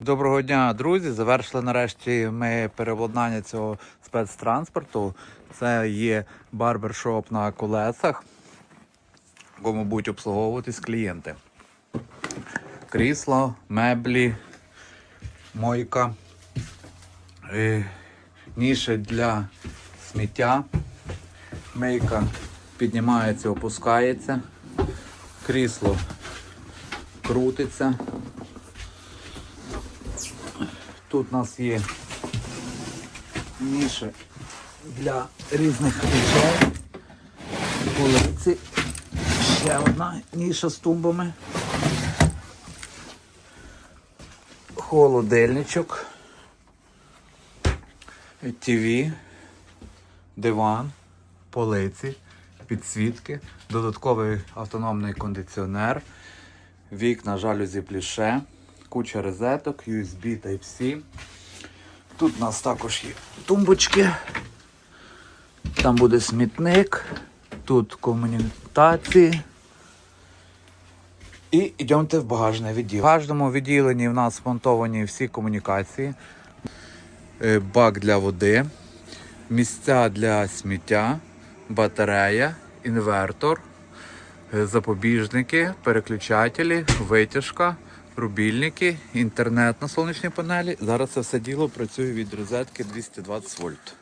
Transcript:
Доброго дня, друзі! Завершили нарешті ми перевладнання цього спецтранспорту. Це є барбершоп на колесах, в якому будуть обслуговуватись клієнти. Крісло, меблі, мойка, ніші для сміття. Мейка піднімається, опускається, крісло крутиться. Тут у нас є ніші для різних речей. Полиці. Ще одна ніша з тумбами. Холодильничок. ТВ, диван, полиці, підсвітки, додатковий автономний кондиціонер, вікна жалюзі пліше, куча розеток, USB Type-C. Тут у нас також є тумбочки. Там буде смітник, тут комунікації. І йдемте в багажне відділення. В багажному відділенні в нас монтовані всі комунікації, Е, бак для води, місця для сміття, батарея, інвертор, е, запобіжники, переключателі, витяжка, рубільники, інтернет на сонячній панелі. Зараз це все діло працює від розетки 220 вольт.